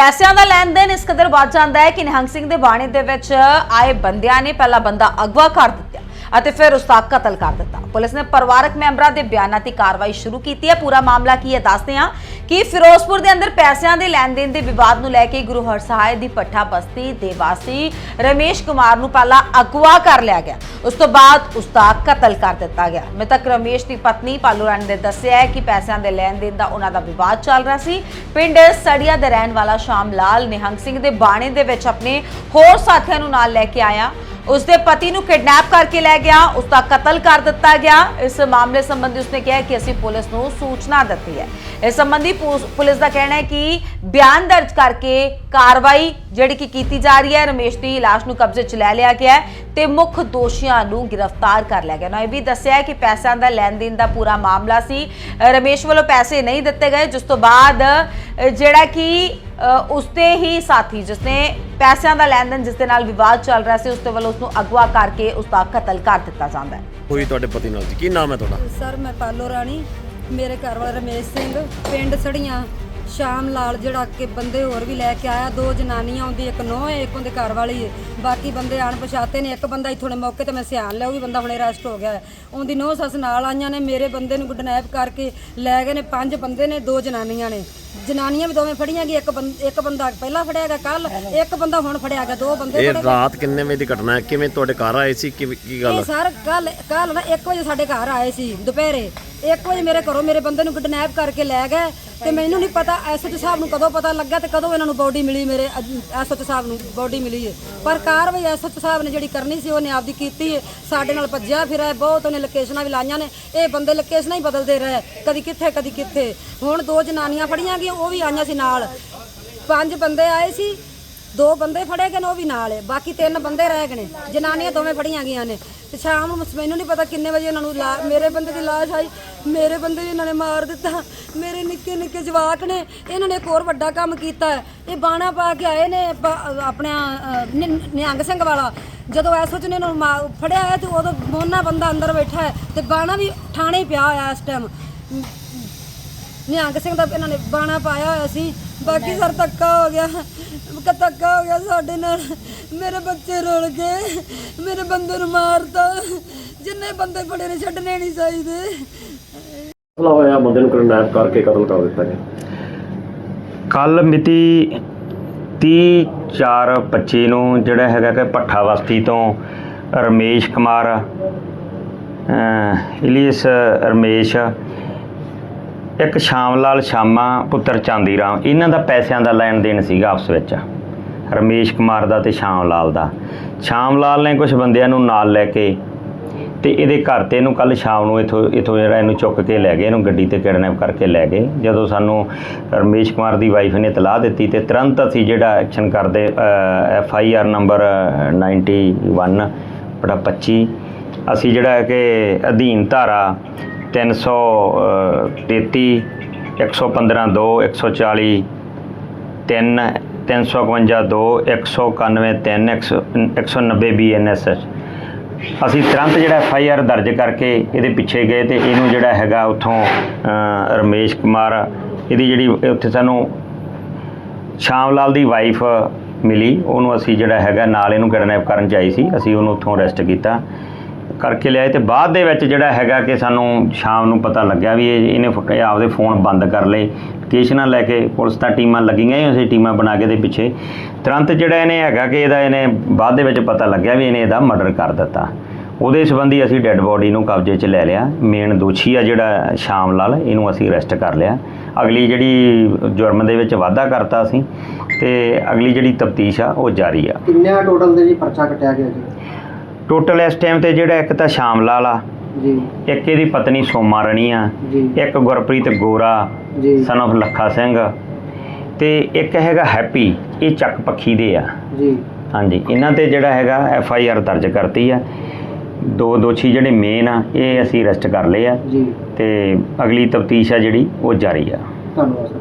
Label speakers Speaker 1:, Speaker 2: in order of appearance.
Speaker 1: ਪੈਸਿਆਂ ਦਾ ਲੈਣ ਦੇਣ ਇਸ ਕਦਰ ਵੱਧ ਜਾਂਦਾ ਹੈ ਕਿ ਨਿਹੰਗ ਸਿੰਘ ਦੇ ਬਾਣੇ ਦੇ ਵਿੱਚ ਆਏ ਬੰਦਿਆਂ ਨੇ ਪਹਿਲਾ ਬੰਦਾ ਅਗਵਾ ਕਰ ਦਿੱਤਾ। ਅਤੇ ਫਿਰ ਉਸ ਦਾ ਕਤਲ ਕਰ ਦਿੱਤਾ। ਪੁਲਿਸ ਨੇ ਪਰਿਵਾਰਕ ਮੈਂਬਰਾਂ ਦੇ ਬਿਆਨਾਂ ਤੇ ਕਾਰਵਾਈ ਸ਼ੁਰੂ ਕੀਤੀ ਹੈ। ਪੂਰਾ ਮਾਮਲਾ ਕੀ ਹੈ ਦੱਸਦੇ ਹਾਂ ਕਿ ਫਿਰੋਜ਼ਪੁਰ ਦੇ ਅੰਦਰ ਪੈਸਿਆਂ ਦੇ ਲੈਣ ਦੇਣ ਦੇ ਵਿਵਾਦ ਨੂੰ ਲੈ ਕੇ ਗੁਰੂ ਹਰਸਹਾਏ ਦੀ ਪੱਠਾ ਬਸਤੀ ਦੇ ਵਾਸੀ ਰਮੇਸ਼ ਕੁਮਾਰ ਨੂੰ ਪਹਿਲਾਂ ਅਗਵਾ ਕਰ ਲਿਆ ਗਿਆ। ਉਸ ਤੋਂ ਬਾਅਦ ਉਸ ਦਾ ਕਤਲ ਕਰ ਦਿੱਤਾ ਗਿਆ। ਮ੍ਰਿਤਕ ਰਮੇਸ਼ ਦੀ ਪਤਨੀ ਪਾਲੂ ਰਾਣੀ ਨੇ ਦੱਸਿਆ ਹੈ ਕਿ ਪੈਸਿਆਂ ਦੇ ਲੈਣ ਦੇਣ ਦਾ ਉਹਨਾਂ ਦਾ ਵਿਵਾਦ ਚੱਲ ਰਿਹਾ ਸੀ। ਪਿੰਡ ਸੜੀਆ ਦੇ ਰਹਿਣ ਵਾਲਾ ਸ਼ਾਮ ਲਾਲ ਨਿਹੰਗ ਸਿੰਘ ਦੇ ਬਾਣੇ ਦੇ ਵਿੱਚ ਆਪਣੇ ਹੋਰ ਸਾਥੀਆਂ ਨੂੰ ਨਾਲ ਲੈ ਕੇ ਆਇਆ। ਉਸ ਦੇ ਪਤੀ ਨੂੰ ਕਿਡਨੈਪ ਕਰਕੇ ਲੈ ਗਿਆ ਉਸ ਦਾ ਕਤਲ ਕਰ ਦਿੱਤਾ ਗਿਆ। ਇਸ ਮਾਮਲੇ ਸੰਬੰਧੀ ਉਸਨੇ ਕਿਹਾ ਕਿ ਅਸੀਂ ਪੁਲਿਸ ਨੂੰ ਸੂਚਨਾ ਦਿੱਤੀ ਹੈ। ਇਸ ਸੰਬੰਧੀ ਪੁ- ਪੁਲਿਸ ਦਾ ਕਹਿਣਾ ਹੈ ਕਿ ਬਿਆਨ ਦਰਜ ਕਰਕੇ ਕਾਰਵਾਈ ਜਿਹੜੀ ਕਿ ਕੀਤੀ ਜਾ ਰਹੀ ਹੈ ਰਮੇਸ਼ ਦੀ ਲਾਸ਼ ਨੂੰ ਕਬਜ਼ੇ 'ਚ ਲੈ ਲਿਆ ਗਿਆ ਹੈ ਤੇ ਮੁੱਖ ਦੋਸ਼ੀਆਂ ਨੂੰ ਗ੍ਰਿਫਤਾਰ ਕਰ ਲਿਆ ਗਿਆ। ਨਾ ਇਹ ਵੀ ਦੱਸਿਆ ਕਿ ਪੈਸਿਆਂ ਦਾ ਲੈਣ ਦੇਣ ਦਾ ਪੂਰਾ ਮਾਮਲਾ ਸੀ। ਰਮੇਸ਼ ਵੱਲੋਂ ਪੈਸੇ ਨਹੀਂ ਦਿੱਤੇ ਗਏ ਜਿਸ ਤੋਂ ਬਾਅਦ ਜਿਹੜਾ ਕਿ ਅ, ਉਸਦੇ ਹੀ ਸਾਥੀ ਜਿਸਨੇ ਪੈਸਿਆਂ ਦਾ ਲੈਣ ਦੇਣ ਜਿਸ ਦੇ ਨਾਲ ਵਿਵਾਦ ਚੱਲ ਰਿਹਾ ਸੀ ਉਸਦੇ ਵੱਲੋਂ ਉਸਨੂੰ ਅਗਵਾ ਕਰਕੇ ਉਸ ਦਾ ਕਤਲ ਕਰ ਦਿੱਤਾ ਜਾਂਦਾ ਹੈ।
Speaker 2: ਹੋਈ ਤੁਹਾਡੇ ਪਤੀ ਨਾਲ ਜੀ ਕੀ ਨਾਮ ਹੈ ਤੁਹਾਡਾ?
Speaker 3: ਸਰ ਮੈਂ ਪਾਲੋ ਰਾਣੀ। ਮੇਰੇ ਘਰ ਵਾਲਾ ਰਮੇਸ਼ ਸਿੰਘ ਪਿੰਡ ਸੜੀਆਂ। ਸ਼ਾਮ ਲਾਲ ਜਿਹੜਾ ਕਿ ਬੰਦੇ ਹੋਰ ਵੀ ਲੈ ਕੇ ਆਇਆ ਦੋ ਜਨਾਨੀਆਂ ਆਉਂਦੀ ਇੱਕ ਨੋਹ ਹੈ ਇੱਕ ਉਹਦੇ ਘਰ ਵਾਲੀ ਹੈ। ਬਾਕੀ ਬੰਦੇ ਆਣ ਪਛਾਤੇ ਨੇ ਇੱਕ ਬੰਦਾ ਇੱਥੋਂ ਦੇ ਮੌਕੇ ਤੇ ਮੈਂ ਸਿਆਣ ਲਿਆ ਉਹ ਵੀ ਬੰਦਾ ਹੁਣੇ ਅਰੈਸਟ ਹੋ ਗਿਆ ਹੈ। ਉਹਦੀ ਨੋਹ ਸੱਸ ਨਾਲ ਆਈਆਂ ਨੇ ਮੇਰੇ ਬੰਦੇ ਨੂੰ ਗੁੱਡਨੈਪ ਕਰਕੇ ਲੈ ਗਏ ਨੇ ਪੰਜ ਬੰਦੇ ਨੇ ਦੋ ਜਨਾਨੀਆਂ ਨੇ। ਜਨਾਨੀਆਂ ਵੀ ਦੋਵੇਂ ਫੜੀਆਂ ਗਈ ਇੱਕ ਬੰਦ- ਇੱਕ ਬੰਦਾ ਪਹਿਲਾਂ ਫੜਿਆ ਗਿਆ ਕੱਲ ਇੱਕ ਬੰਦਾ ਹੁਣ ਫੜਿਆ ਗਿਆ ਦੋ ਬੰਦੇ
Speaker 2: ਇਹ
Speaker 3: ਫੜੇ ਗਏ।
Speaker 2: ਰਾਤ ਕਿੰਨੇ ਵਜੇ ਦੀ ਘਟਨਾ ਹੈ? ਕਿਵੇਂ ਤੁਹਾਡੇ ਘਰ ਆਏ ਸੀ? ਕੀ ਕੀ ਗੱਲ?
Speaker 3: ਇਹ ਸਰ ਕੱਲ ਕੱਲ ਨਾ 1 ਵਜੇ ਸਾਡੇ ਘਰ ਆਏ ਸੀ ਦੁਪਹਿਰੇ। 1 ਵਜੇ ਮੇਰੇ ਘਰੋਂ ਮੇਰੇ ਬੰਦੇ ਨੂੰ ਕਿਡਨੈਪ ਕਰਕੇ ਲੈ ਗਏ ਤੇ ਮੈਨੂੰ ਨਹੀਂ ਪਤਾ ਐਸਐਚ ਸਾਹਿਬ ਨੂੰ ਕਦੋਂ ਪਤਾ ਲੱਗਾ ਤੇ ਕਦੋਂ ਇਹਨਾਂ ਨੂੰ ਬੋਡੀ ਮਿਲੀ ਮੇਰੇ ਐਸਐਚ ਸਾਹਿਬ ਨੂੰ ਬੋਡੀ ਮਿਲੀ ਹੈ ਪਰ ਕਾਰਵਾਈ ਐਸਐਚ ਸਾਹਿਬ ਨੇ ਜਿਹੜੀ ਕਰਨੀ ਸੀ, ਉਹਨੇ ਆਪਦੀ ਕੀਤੀ ਹੈ ਸਾਡੇ ਨਾਲ ਭੱਜਿਆ ਫਿਰਿਆ ਬਹੁਤ ਉਹਨੇ ਲੋਕੇਸ਼ਨਾਂ ਵੀ ਲਾਈਆਂ ਨੇ, ਇਹ ਬੰਦੇ ਲੋਕੇਸ਼ਨਾਂ ਹੀ ਬਦਲਦੇ ਰਹੇ, ਕਦੀ ਕਿੱਥੇ ਕਦੀ ਕਿੱਥੇ। ਹੁਣ ਦੋ ਜਨਾਨੀਆਂ ਫੜੀਆਂ ਗਈਆਂ, ਉਹ ਵੀ ਆਈਆਂ ਸੀ ਨਾਲ। ਪੰਜ ਬੰਦੇ ਆਏ ਸੀ ਦੋ ਬੰਦੇ ਫੜੇ ਗਏ ਨੇ ਉਹ ਵੀ ਨਾਲ ਹੈ। ਬਾਕੀ ਤਿੰਨ ਬੰਦੇ ਰਹਿ ਗਏ ਨੇ। ਜਨਾਨੀਆਂ ਦੋਵੇਂ ਫੜੀਆਂ ਗਈਆਂ ਨੇ। ਤੇ ਸ਼ਾਮ ਨੂੰ ਮੈਨੂੰ ਨਹੀਂ ਪਤਾ ਕਿੰਨੇ ਵਜੇ ਇਹਨਾਂ ਨੂੰ ਲਾ- ਮੇਰੇ ਬੰਦੇ ਦੀ ਲਾਸ਼ ਆਈ ਮੇਰੇ ਬੰਦੇ ਨੂੰ ਇਹਨਾਂ ਨੇ ਮਾਰ ਦਿੱਤਾ। ਮੇਰੇ ਨਿੱਕੇ ਨਿੱਕੇ ਜਵਾਕ ਨੇ ਇਹਨਾਂ ਨੇ ਇੱਕ ਹੋਰ ਵੱਡਾ ਕੰਮ ਕੀਤਾ ਹੈ। ਇਹ ਬਾਣਾ ਪਾ ਕੇ ਆਏ ਨੇ ਬ- ਆਪਣਾ ਅ, ਨਿ- ਨਿਹੰਗ ਸਿੰਘ ਵਾਲਾ। ਜਦੋਂ ਐਸੋ ਚ ਨੇ ਨੂੰ ਮਾ- ਫੜਿਆ ਹੈ ਤੇ ਉਦੋਂ ਮੋਨਾ ਬੰਦਾ ਅੰਦਰ ਬੈਠਾ ਹੈ ਤੇ ਬਾਣਾ ਵੀ ਥਾਣੇ ਹੀ ਪਿਆ ਹੋਇਆ ਇਸ ਟਾਈਮ ਨਿਹੰਗ ਸਿੰਘ ਦਾ ਇਹਨਾਂ ਨੇ ਬਾਣਾ ਪਾਇਆ ਹੋਇਆ ਸੀ। ਬਾਕੀ ਸਰ ਧੱਕਾ ਹੋ ਗਿਆ। ਕ ਧੱਕਾ ਹੋ ਗਿਆ ਸਾਡੇ ਨਾਲ। ਮੇਰੇ ਬੱਚੇ ਰੁਲ ਗਏ। ਮੇਰੇ ਬੰਦੇ ਨੂੰ ਮਾਰਤਾ। ਜਿੰਨੇ ਬੰਦੇ ਫੜੇ ਨੇ ਛੱਡਣੇ ਨਹੀਂ ਚਾਹੀਦੇ।
Speaker 2: ਮਸਲਾ ਹੋਇਆ ਬੰਦੇ ਨੂੰ ਕਿਡਨੈਪ ਕਰਕੇ ਕਤਲ ਕਰ ਦਿੱਤਾ ਗਿਆ।
Speaker 4: ਕੱਲ ਮਿਤੀ 30 4 25 ਨੂੰ ਜਿਹੜਾ ਹੈਗਾ ਕਿ ਭੱਠਾ ਬਸਤੀ ਤੋਂ ਰਮੇਸ਼ ਕੁਮਾਰ ਅਹ ਇਲੀਸ ਰਮੇਸ਼ ਇੱਕ ਸ਼ਾਮ ਲਾਲ, ਸ਼ਾਮਾ ਪੁੱਤਰ ਚਾਂਦੀ ਰਾਮ ਇਹਨਾਂ ਦਾ ਪੈਸਿਆਂ ਦਾ ਲੈਣ ਦੇਣ ਸੀਗਾ ਆਪਸ ਵਿੱਚ। ਰਮੇਸ਼ ਕੁਮਾਰ ਦਾ ਤੇ ਸ਼ਾਮ ਲਾਲ ਦਾ। ਸ਼ਾਮ ਲਾਲ ਨੇ ਕੁਝ ਬੰਦਿਆਂ ਨੂੰ ਨਾਲ ਲੈ ਕੇ ਤੇ ਇਹਦੇ ਘਰ ਤੇ ਇਹਨੂੰ ਕੱਲ ਸ਼ਾਮ ਨੂੰ ਇਥੋਂ ਇਥੋਂ ਜਿਹੜਾ ਇਹਨੂੰ ਚੁੱਕ ਕੇ ਲੈ ਗਏ, ਇਹਨੂੰ ਗੱਡੀ ਤੇ ਕਿਡਨੈਪ ਕਰਕੇ ਲੈ ਗਏ। ਜਦੋਂ ਸਾਨੂੰ ਰਮੇਸ਼ ਕੁਮਾਰ ਦੀ ਵਾਈਫ ਨੇ ਤਲਾਹ ਦਿੱਤੀ ਤੇ ਤੁਰੰਤ ਅਸੀਂ ਜਿਹੜਾ ਐਕਸ਼ਨ ਕਰਦੇ ਐਫ ਆਈ ਆਰ ਨੰਬਰ 91 ਬੜਾ 25 ਅਸੀਂ ਜਿਹੜਾ ਹੈ ਕਿ ਅਧੀਨ ਧਾਰਾ 333 115 2 140 3 351 2 191 3 190 ਬੀਐਨਐਸ ਅਸੀਂ ਤੁਰੰਤ ਜਿਹੜਾ ਐਫ ਆਈ ਆਰ ਦਰਜ ਕਰਕੇ ਇਹਦੇ ਪਿੱਛੇ ਗਏ ਤੇ ਇਹਨੂੰ ਜਿਹੜਾ ਹੈਗਾ ਉੱਥੋਂ ਰਮੇਸ਼ ਕੁਮਾਰ, ਇਹਦੀ ਜਿਹੜੀ ਉੱਥੇ ਸਾਨੂੰ ਸ਼ਾਮ ਲਾਲ ਦੀ ਵਾਈਫ ਮਿਲੀ। ਉਹਨੂੰ ਅਸੀਂ ਜਿਹੜਾ ਹੈਗਾ ਨਾਲ ਇਹਨੂੰ ਕਿਡਨੈਪ ਕਰਨ ਚ ਆਈ ਸੀ। ਅਸੀਂ ਉਹਨੂੰ ਉੱਥੋਂ ਅਰੈਸਟ ਕੀਤਾ। ਕਰਕੇ ਲਿਆਏ ਤੇ ਬਾਅਦ ਦੇ ਵਿੱਚ ਜਿਹੜਾ ਹੈਗਾ ਕਿ ਸਾਨੂੰ ਸ਼ਾਮ ਨੂੰ ਪਤਾ ਲੱਗਿਆ ਵੀ ਇਹ ਇਹਨੇ ਫ- ਇਹ ਆਪਦੇ ਫੋਨ ਬੰਦ ਕਰ ਲਏ। ਲੋਕੇਸ਼ਨਾਂ ਲੈ ਕੇ ਪੁਲਿਸ ਤਾਂ ਟੀਮਾਂ ਲੱਗੀਆਂ ਹੀ, ਅਸੀਂ ਟੀਮਾਂ ਬਣਾ ਕੇ ਦੇ ਪਿੱਛੇ। ਤੁਰੰਤ ਜਿਹੜਾ ਇਹਨੇ ਹੈਗਾ ਕਿ ਇਹਦਾ ਇਹਨੇ ਬਾਅਦ ਦੇ ਵਿੱਚ ਪਤਾ ਲੱਗਿਆ ਵੀ ਇਹਨੇ ਇਹਦਾ ਮਰਡਰ ਕਰ ਦਿੱਤਾ। ਉਹਦੇ ਸੰਬੰਧੀ ਅਸੀਂ ਡੈੱਡ ਬੋਡੀ ਨੂੰ ਕਬਜ਼ੇ 'ਚ ਲੈ ਲਿਆ। ਮੇਨ ਦੋਸ਼ੀ ਆ ਜਿਹੜਾ ਸ਼ਾਮ ਲਾਲ, ਇਹਨੂੰ ਅਸੀਂ ਅਰੈਸਟ ਕਰ ਲਿਆ। ਅਗਲੀ ਜਿਹੜੀ ਜੁਰਮ ਦੇ ਵਿੱਚ ਵਾਧਾ ਕਰਤਾ ਅਸੀਂ ਤੇ ਅਗਲੀ ਜਿਹੜੀ ਤਫਤੀਸ਼ ਆ, ਉਹ ਜਾਰੀ ਆ।
Speaker 5: ਕਿੰਨੇ ਟੋਟਲ ਦੇ ਜੀ ਪਰਚਾ ਕਟਿਆ ਗਿਆ ਜੀ?
Speaker 4: ਟੋਟਲ ਇਸ ਟਾਈਮ ਤੇ ਜਿਹੜਾ ਇੱਕ ਤਾਂ ਸ਼ਾਮ ਲਾਲ ਆ
Speaker 5: ਜੀ।
Speaker 4: ਇੱਕ ਇਹਦੀ ਪਤਨੀ ਸੋਮਾ ਰਣੀ ਆ
Speaker 5: ਜੀ।
Speaker 4: ਇੱਕ ਗੁਰਪ੍ਰੀਤ ਗੋਰਾ
Speaker 5: ਜੀ।
Speaker 4: ਸਨ of ਲੱਖਾ ਸਿੰਘ ਤੇ ਇੱਕ ਹੈਗਾ ਹੈਪੀ ਇਹ ਚੱਕ ਪੱਖੀ ਦੇ ਆ।
Speaker 5: ਜੀ।
Speaker 4: ਹਾਂਜੀ ਇਹਨਾਂ ਤੇ ਜਿਹੜਾ ਹੈਗਾ ਐਫ ਆਈ ਆਰ ਦਰਜ ਕਰਤੀ ਆ। ਦੋ ਦੋਸ਼ੀ ਜਿਹੜੇ ਮੇਨ ਆ ਇਹ ਅਸੀਂ ਅਰੈਸਟ ਕਰ ਲਏ ਆ।
Speaker 5: ਜੀ।
Speaker 4: ਤੇ ਅਗਲੀ ਤਫਤੀਸ਼ ਆ ਜਿਹੜੀ ਉਹ ਜਾਰੀ ਆ।
Speaker 5: ਧੰਨਵਾਦ ਸਰ।